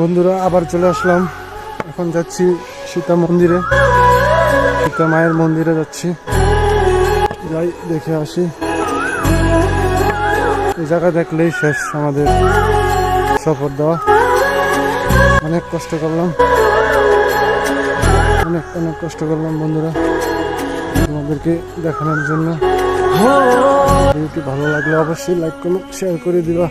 বন্ধুরা, আবার চলে আসলাম। এখন যাচ্ছি সীতা মন্দিরে। সীতা মায়ের মন্দিরে যাচ্ছি। যাই, দেখে আসি। এই জায়গা দেখলেই শেষ আমাদের সফর দেওয়া। অনেক কষ্ট করলাম। অনেক অনেক কষ্ট করলাম বন্ধুরা। তোমাদেরকে দেখানোর জন্য। ভিডিওটি ভালো লাগলে অবশ্যই লাইক কমেন্ট শেয়ার করে দিবা।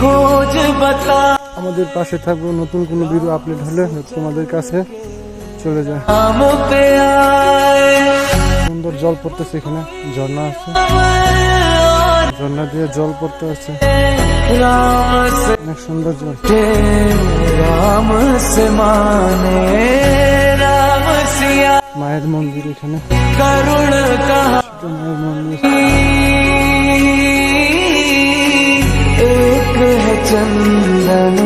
খোঁজ বাতা আমাদের পাশে থাকব। নতুন কোনো ভিডিও আপলোড হলে তোমাদের কাছে চলে যায়। সুন্দর জল পড়তেছে এখানে। ঝর্ণা আছে। ঝর্ণা দিয়ে জল পড়তে আছে। অনেক সুন্দর জল। রাম সে মানে মায়ের মন্দির এখানে। করুণ মায়ের মন্দির চন্দ্র चंदन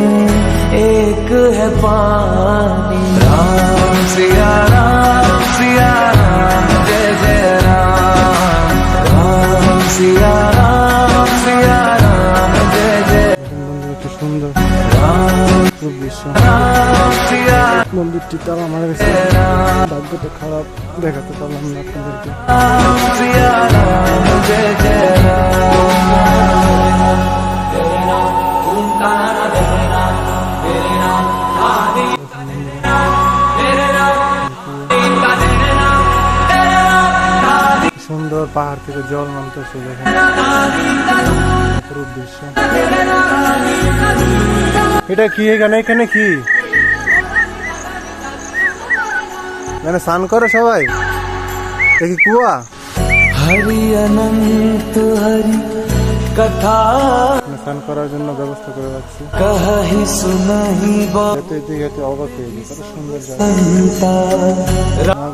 एक है पानी राम सिया राम सिया राम जय जय राम राम सिया राम सिया राम जय जय দেখেন বন্ধুরা কি সুন্দর राम খুব দৃশ্য राम सिया মন্দিরটি তার আমার কাছে ভাগ্যটা খারাপ দেখাতে পারলাম না আপনাদেরকে সুন্দর পাহাড় থেকে জল নামতেছে দেখেন। দৃশ্য। এটা কি এখানে? এখানে কি? মানে স্নান করে সবাই? দেখি কুয়া? হরি অনন্ত হরি কথা স্নান করার জন্য ব্যবস্থা করে রাখছি কাহি সুনাহি এতে অবাক হয়ে গেছে সুন্দর জায়গা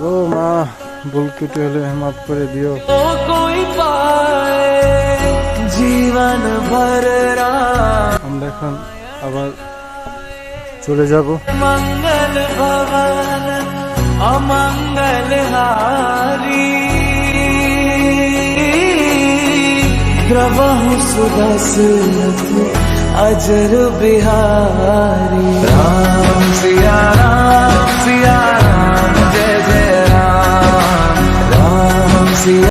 গো মা ভুল কেটে হলে মাফ করে দিও জীবন ভর আমরা এখন আবার চলে যাব মঙ্গল ভবন অমঙ্গল হারি प्रभु सुदसरथ अजर बिहारी राम सिया राम सिया